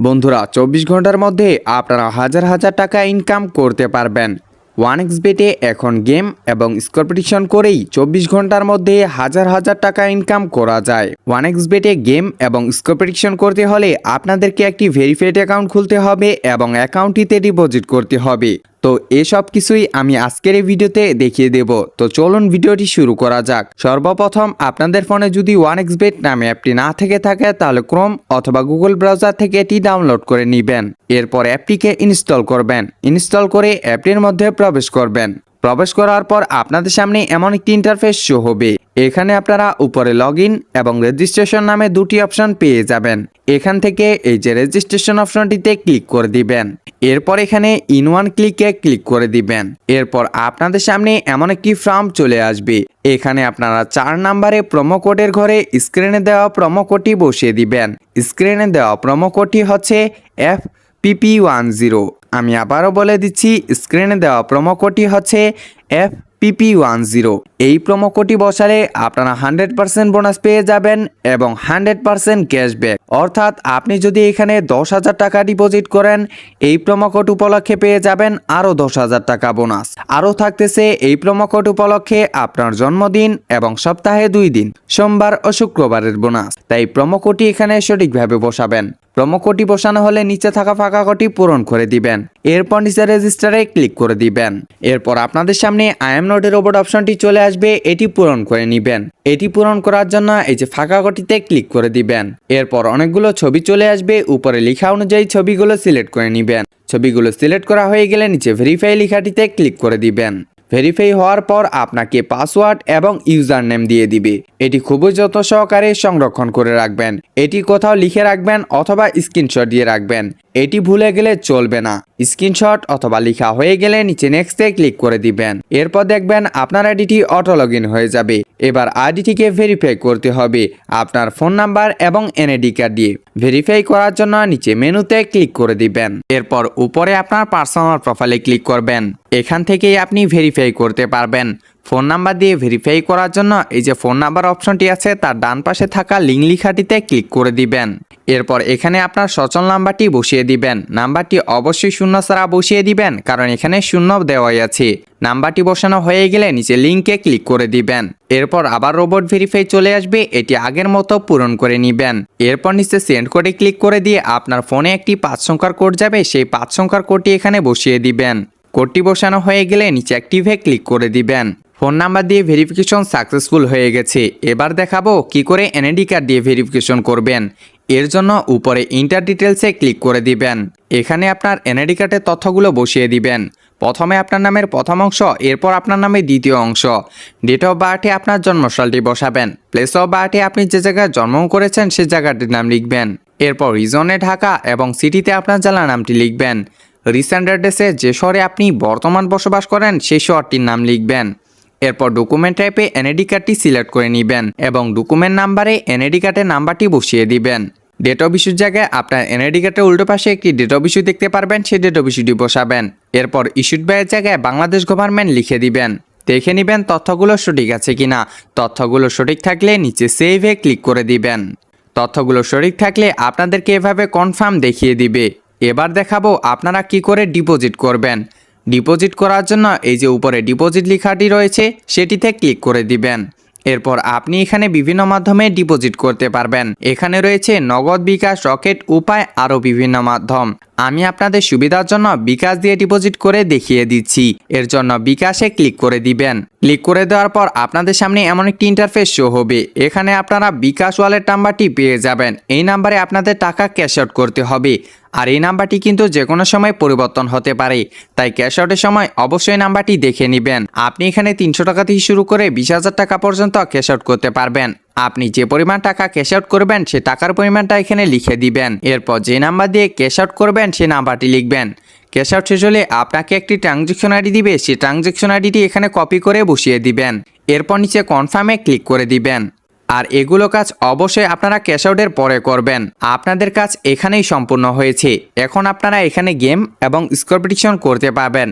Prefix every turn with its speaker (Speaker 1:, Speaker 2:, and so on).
Speaker 1: বন্ধুরা, চব্বিশ ঘণ্টার মধ্যে আপনারা হাজার হাজার টাকা ইনকাম করতে পারবেন। ওয়ান এক্স বেটে এখন গেম এবং স্কর্পিটিশন করেই চব্বিশ ঘণ্টার মধ্যে হাজার হাজার টাকা ইনকাম করা যায়। ওয়ান এক্স বেটে গেম এবং স্কর্পিটিশন করতে হলে আপনাদেরকে একটি ভেরিফাইড অ্যাকাউন্ট খুলতে হবে এবং অ্যাকাউন্টটিতে ডিপোজিট করতে হবে। তো এসব কিছুই আমি আজকের এই ভিডিওতে দেখিয়ে দেব। তো চলুন ভিডিওটি শুরু করা যাক। সর্বপ্রথম আপনাদের ফোনে যদি ওয়ান এক্স বেট নামে অ্যাপটি না থেকে থাকে, তাহলে ক্রোম অথবা গুগল ব্রাউজার থেকে এটি ডাউনলোড করে নেবেন। এরপর অ্যাপটিকে ইনস্টল করবেন। ইনস্টল করে অ্যাপটির মধ্যে প্রবেশ করবেন। প্রবেশ করার পর আপনাদের সামনে এমন একটি ইন্টারফেস শো হবে। এখানে আপনারা উপরে লগ এবং রেজিস্ট্রেশন নামে দুটি অপশন পেয়ে যাবেন। এখান থেকে এই যে রেজিস্ট্রেশন অপশনটিতে ক্লিক করে দিবেন। এরপর এখানে ইন ওয়ান ক্লিকে ক্লিক করে দিবেন। এরপর আপনাদের সামনে এমন একটি ফর্ম চলে আসবে। এখানে আপনারা চার নাম্বারে প্রোমো কোডের ঘরে স্ক্রিনে দেওয়া প্রোমো কোডটি বসিয়ে দিবেন। স্ক্রিনে দেওয়া প্রোমো কোডটি হচ্ছে এফ পিপি ওয়ান জিরো আমি আবারও বলে দিচ্ছি স্ক্রিনে দেওয়া প্রোমো কোডটি হচ্ছে F P P one zero এই প্রোমো কোডটি বসালে আপনারা হান্ড্রেড পার্সেন্ট বোনাস পেয়ে যাবেন এবং হান্ড্রেড পার্সেন্ট ক্যাশব্যাক অর্থাৎ আপনি যদি এখানে দশ হাজার টাকা ডিপোজিট করেন, এই প্রোমো কোড উপলক্ষে পেয়ে যাবেন আরও দশ হাজার টাকা বোনাস আরও থাকতেছে এই প্রোমো কোড উপলক্ষে আপনার জন্মদিন এবং সপ্তাহে দুই দিন, সোমবার ও শুক্রবারের বোনাস তাই প্রোমো কোডটি এখানে সঠিকভাবে বসাবেন। প্রোমো কোডটি বসানো হলে নিচে থাকা ফাঁকা কোডটি পূরণ করে দিবেন। এরপর নিচে রেজিস্টারে ক্লিক করে দিবেন। এরপর আপনাদের সামনে আই এম নোটের রোবট অপশনটি চলে আসবে, এটি পূরণ করে নিবেন। এটি পূরণ করার জন্য এই যে ফাঁকা কোটিতে ক্লিক করে দিবেন। এরপর অনেকগুলো ছবি চলে আসবে, উপরে লেখা অনুযায়ী ছবিগুলো সিলেক্ট করে নিবেন। ছবিগুলো সিলেক্ট করা হয়ে গেলে নিচে ভেরিফাই লেখাটিতে ক্লিক করে দিবেন। ভেরিফাই হওয়ার পর আপনাকে পাসওয়ার্ড এবং ইউজার নেম দিয়ে দিবে। এটি খুবই যত সহকারে সংরক্ষণ করে রাখবেন। এটি কোথাও লিখে রাখবেন অথবা স্ক্রিনশট দিয়ে রাখবেন। এটি ভুলে গেলে চলবে না। স্ক্রিনশট অথবা লেখা হয়ে গেলে নিচে নেক্সটে ক্লিক করে দিবেন। এরপর দেখবেন আপনার আইডিটি অটো লগ হয়ে যাবে। এবার আইডিটিকে ভেরিফাই করতে হবে আপনার ফোন নাম্বার এবং এনএডি কার্ড দিয়ে। ভেরিফাই করার জন্য নিচে মেনুতে ক্লিক করে দিবেন। এরপর উপরে আপনার পার্সোনাল প্রোফাইলে ক্লিক করবেন। এখান থেকেই আপনি ভেরিফাই করতে পারবেন। ফোন নাম্বার দিয়ে ভেরিফাই করার জন্য এই যে ফোন নাম্বার অপশনটি আছে, তার ডান পাশে থাকা লিঙ্ক লিখাটিতে ক্লিক করে দিবেন। এরপর এখানে আপনার সচল নাম্বারটি বসিয়ে দিবেন। নাম্বারটি অবশ্যই শূন্য ছাড়া বসিয়ে দিবেন, কারণ এখানে শূন্য দেওয়াই আছে। নাম্বারটি বসানো হয়ে গেলে নিচে লিঙ্কে ক্লিক করে দিবেন। এরপর আবার রোবট ভেরিফাই চলে আসবে, এটি আগের মতো পূরণ করে নিবেন। এরপর নিচে সেন্ড কোডে ক্লিক করে দিয়ে আপনার ফোনে একটি পাঁচ সংখ্যার কোড যাবে, সেই পাঁচ সংখ্যার কোডটি এখানে বসিয়ে দিবেন। কোডটি বসানো হয়ে গেলে নিচে অ্যাক্টিভে ক্লিক করে দিবেন। ফোন নাম্বার দিয়ে ভেরিফিকেশন সাকসেসফুল হয়ে গেছে। এবার দেখাবো কি করে এনআইডি কার্ড দিয়ে ভেরিফিকেশন করবেন। এর জন্য উপরে ইন্টার ডিটেলসে ক্লিক করে দিবেন। এখানে আপনার এনআইডি কার্ডের তথ্যগুলো বসিয়ে দিবেন। প্রথমে আপনার নামের প্রথম অংশ, এরপর আপনার নামের দ্বিতীয় অংশ। ডেট অফ বার্থে আপনার জন্মসালটি বসাবেন। প্লেস অফ বার্থে আপনি যে জায়গায় জন্ম করেছেন, সে জায়গাটির নাম লিখবেন। এরপর রিজনে ঢাকা এবং সিটিতে আপনার জেলার নামটি লিখবেন। রিসেন্ট অ্যাড্রেসে যে শহরে আপনি বর্তমান বসবাস করেন সেই শহরটির নাম লিখবেন। এরপর ডকুমেন্ট টাইপে এনআইডি কার্ডটি সিলেক্ট করে নেবেন এবং ডকুমেন্ট নাম্বারে এনআইডি কার্ডের নাম্বারটি বসিয়ে দিবেন। ডেট অফ ইস্যুর জায়গায় আপনার এনআইডি কার্ডের উল্টো পাশে একটি ডেট অফ ইস্যু দেখতে পারবেন, সেই ডেট অফ ইস্যুটি বসাবেন। এরপর ইস্যুড ব্যয়ের জায়গায় বাংলাদেশ গভর্নমেন্ট লিখে দিবেন। দেখে নেবেন তথ্যগুলো সঠিক আছে কিনা। তথ্যগুলো সঠিক থাকলে নিচে সেভে ক্লিক করে দিবেন। তথ্যগুলো সঠিক থাকলে আপনাদেরকে এভাবে কনফার্ম দেখিয়ে দিবে। এবার দেখাবো আপনারা কি করে ডিপোজিট করবেন। ডিপোজিট করার জন্য এই যে উপরে ডিপোজিট লেখাটি রয়েছে, সেটিতে ক্লিক করে দিবেন। এরপর আপনি এখানে বিভিন্ন মাধ্যমে ডিপোজিট করতে পারবেন। এখানে রয়েছে নগদ বিকাশ, রকেট, উপায় আরও বিভিন্ন মাধ্যম। আমি আপনাদের সুবিধার জন্য বিকাশ দিয়ে ডিপোজিট করে দেখিয়ে দিচ্ছি। এর জন্য বিকাশে ক্লিক করে দিবেন। ক্লিক করে দেওয়ার পর আপনাদের সামনে এমন একটি ইন্টারফেস শো হবে। এখানে আপনারা বিকাশ ওয়ালেট নাম্বারটি পেয়ে যাবেন। এই নাম্বারে আপনাদের টাকা ক্যাশ আউট করতে হবে। আর এই নাম্বারটি কিন্তু যে কোনো সময় পরিবর্তন হতে পারে। তাই ক্যাশ আউটের সময় অবশ্যই নাম্বারটি দেখে নেবেন। আপনি এখানে তিনশো টাকা থেকে শুরু করে বিশ হাজার টাকা পর্যন্ত ক্যাশ আউট করতে পারবেন। আপনি যে পরিমাণ টাকা ক্যাশ আউট করবেন, সে টাকার পরিমাণটা এখানে লিখে দিবেন। এরপর যে নাম্বার দিয়ে ক্যাশ আউট করবেন, সে নাম্বারটি লিখবেন। ক্যাশ আউট শেষ হলে আপনাকে একটি ট্রানজেকশন আইডি দিবে। সেই ট্রানজেকশন আইডিটি এখানে কপি করে বসিয়ে দিবেন। এরপর নিচে কনফার্মে ক্লিক করে দিবেন। আর এগুলো কাজ অবশ্যই আপনারা ক্যাশ আউটের পরে করবেন। আপনাদের কাজ এখানেই সম্পূর্ণ হয়েছে। এখন আপনারা এখানে গেম এবং স্করপিটিশন করতে পারবেন।